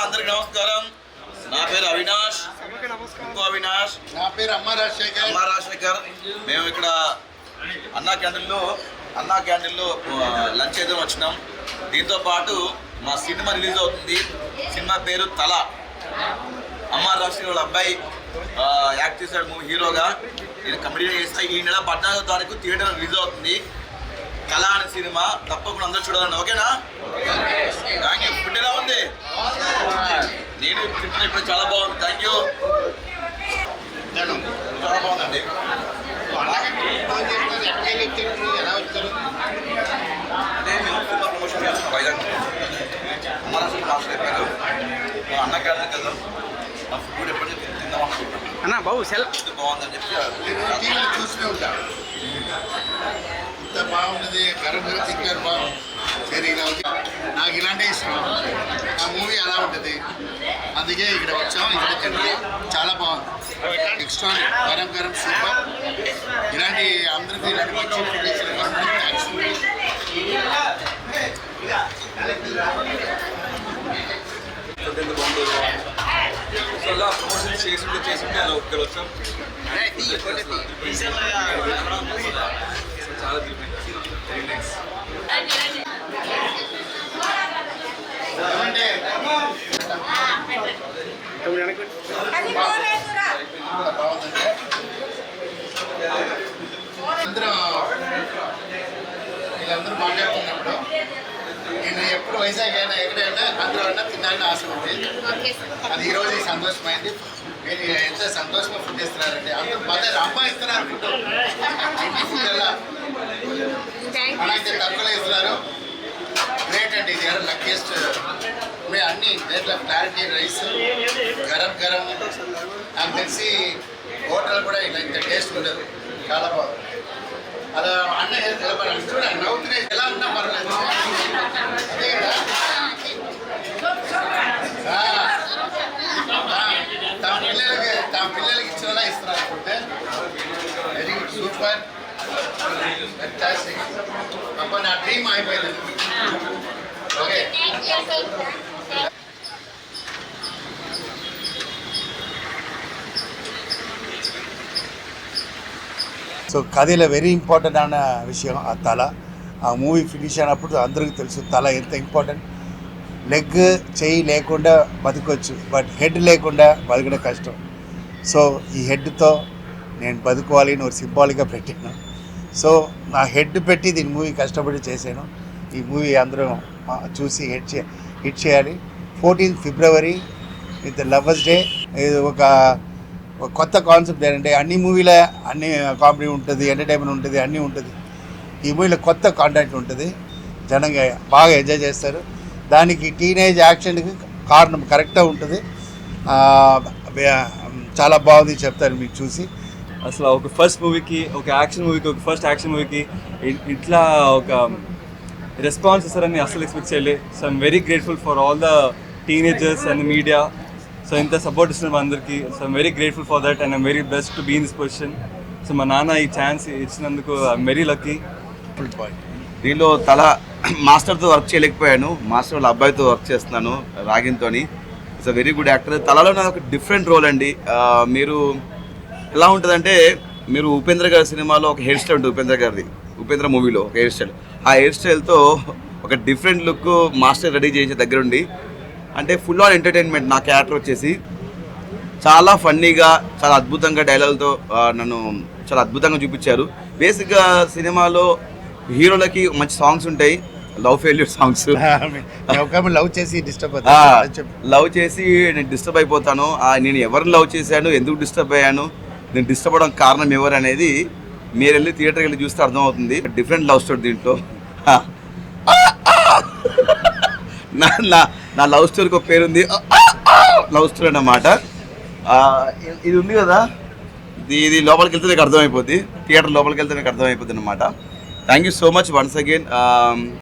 అందరికి నమస్కారం నా పేరు అవినాష్ ఇంకో అవినాష్ నా పేరు అమ్మ రాజశేఖర్ అమ్మ రాజశేఖర్ మేము ఇక్కడ అన్నా క్యాండిల్లో అన్నా క్యాండిల్లో లంచ్ అయితే వచ్చినాం దీంతో పాటు మా సినిమా రిలీజ్ అవుతుంది. సినిమా పేరు తల అమ్మ రాజశేఖర్ వాళ్ళ అబ్బాయి యాక్ట్ చేశాడు మూవీ హీరోగా నేను కమెడీ చేస్తా ఈ నెల పద్నాలుగో తారీఖు థియేటర్ రిలీజ్ అవుతుంది కళ అనే సినిమా తప్పకుండా అందరూ చూడాలండి ఓకేనా? థ్యాంక్ యూ ఫుడ్ ఎలా ఉంది? నేను తింటున్నా ఇప్పుడు చాలా బాగుంది. థ్యాంక్ యూ చాలా బాగుందండి. ఎలా వచ్చారు అదే మేము సినిమా ప్రమోషన్ చేస్తాం వైజాగ్ మాస్టర్ చెప్పారు మా అన్న కదా ఆ ఫుడ్ ఎప్పటి నుంచి తిందాం అనుకుంటున్నాం. అన్న బాబు సెల్ బాగుందని చెప్పి చూస్తూనే ఉంటా. ఇంత బాగున్నది గరం గరం చికెన్ బాగుంది సరే ఇలా ఉంది నాకు ఇలాంటి ఇష్టం ఆ మూవీ అలా ఉంటుంది అందుకే ఇక్కడ వచ్చాం ఇక్కడ తింటాం చాలా బాగుంది నెక్స్ట్ వన్ గరం గరం సూపర్ ఇలాంటి అందరికీ ఇలాంటి మంచి ఫుడ్ ఇచ్చిన గవర్నమెంట్ థ్యాంక్స్ ఎంత బాగుందో సో అలా ప్రమోషన్ చేసింటే చేసింటే అలా ఇక్కడ వచ్చాం సో చాలా అందరూ వీళ్ళందరూ మాట్లాడుతున్నప్పుడు నేను ఎప్పుడు వైజాగ్ అయినా ఎక్కడైనా అందరూ అయినా తినాలని ఆశ ఉంది అది ఈరోజు సంతోషమైంది మీరు ఎంత సంతోషంగా ఫుడ్ ఇస్తున్నారండి అందరూ మదర్ అమ్మ ఇస్తున్నారు ఫుడ్ అలాగే తక్కువలో ఇస్తున్నారు గ్రేట్ అండి ఇది ఎవరు లక్కీస్ట్ మేము అన్ని దేంట్లో క్లారిటీ రైస్ గరం గరం నాకు తెలిసి హోటల్ కూడా ఇలా ఇంత టేస్ట్ ఉండదు. చాలా బాగుంది. అలా అన్న చూడండి నవ్వుతున్నాయి. ఎలా ఉన్నా పర్లేదు అదే కదా ఆ, ఆ, తమ పిల్లలకి తమ పిల్లలకి ఇచ్చేలా ఇస్తున్నారు food very good super fantastic అబ్బా అయిపోయింది. ఓకే సో కథలో వెరీ ఇంపార్టెంట్ అన్న విషయం ఆ తల. ఆ మూవీ ఫినిష్ అయినప్పుడు అందరికీ తెలుసు తల ఎంత ఇంపార్టెంట్ లెగ్ చేయి లేకుండా బతకొచ్చు బట్ హెడ్ లేకుండా బతకడం కష్టం. సో ఈ హెడ్తో నేను బతుకోవాలి అని ఒక సింబాలిక్గా పెట్టాను. సో నా హెడ్ పెట్టి దీని మూవీ కష్టపడి చేశాను. ఈ మూవీ అందరూ చూసి హిట్ చే హిట్ చేయాలి. Fourteenth February with lovers day ఇది ఒక కొత్త కాన్సెప్ట్ ఏంటంటే అన్ని మూవీలో అన్ని కామెడీ ఉంటుంది ఎంటర్టైన్మెంట్ ఉంటుంది అన్నీ ఉంటుంది. ఈ మూవీలో కొత్త కాంటాక్ట్ ఉంటుంది. జనంగా బాగా ఎంజాయ్ చేస్తారు. దానికి టీనేజ్ యాక్షన్కి కారణం కరెక్ట్గా ఉంటుంది. చాలా బాగుంది చెప్తారు మీకు చూసి. అసలు ఒక ఫస్ట్ మూవీకి ఒక యాక్షన్ మూవీకి ఒక ఫస్ట్ యాక్షన్ మూవీకి ఇట్లా ఒక రెస్పాన్స్ ఇస్తారని అసలు ఎక్స్పెక్ట్ చేయలే. So I'm very grateful for all the teenagers and media so ఇంత సపోర్ట్ ఇస్తున్నారు అందరికీ so I'm very grateful for that and I'm very best to be in this position so మా నాన్న ఈ ఛాన్స్ ఇచ్చినందుకు I'm very lucky full point దీనిలో తల మాస్టర్తో work చేయలేకపోయాను. మాస్టర్ వాళ్ళ అబ్బాయితో వర్క్ చేస్తున్నాను రాగిన్తోని. It's a very good actor తలలో నాకు డిఫరెంట్ రోల్ అండి. మీరు ఎలా ఉంటుందంటే మీరు ఉపేంద్ర గారి సినిమాలో ఒక హెయిర్ స్టైల్ ఉంటుంది ఉపేంద్ర గారిది ఉపేంద్ర మూవీలో ఒక హెయిర్ స్టైల్. ఆ హెయిర్ స్టైల్తో ఒక డిఫరెంట్ లుక్ మాస్టర్ రెడీ చేసే దగ్గరుండి అంటే ఫుల్ ఆన్ ఎంటర్టైన్మెంట్ నా క్యారెక్టర్ వచ్చేసి చాలా ఫన్నీగా చాలా అద్భుతంగా డైలాగులతో నన్ను చాలా అద్భుతంగా చూపించారు. బేసిక్గా సినిమాలో హీరోలకి మంచి సాంగ్స్ ఉంటాయి లవ్ ఫెయిల్యూర్ సాంగ్స్. లవ్ చేసి డిస్టర్బ్ లవ్ చేసి నేను డిస్టర్బ్ అయిపోతాను నేను ఎవరిని లవ్ చేశాను ఎందుకు డిస్టర్బ్ అయ్యాను నేను డిస్టర్బ్ అవడం కారణం ఎవరు అనేది మీరు వెళ్ళి థియేటర్కి వెళ్ళి చూస్తే అర్థమవుతుంది. డిఫరెంట్ లవ్ స్టోరీ దీంట్లో. నా నా నా లవ్ స్టోరీకి ఒక పేరుంది. లవ్ స్టోరీ అన్నమాట. ఇది ఉంది కదా? ఇది ఇది లోపలికి వెళ్తే నీకు అర్థమైపోద్ది. థియేటర్ లోపలికి వెళ్తే నీకు అర్థమైపోద్ది అనమాట thank you so much once again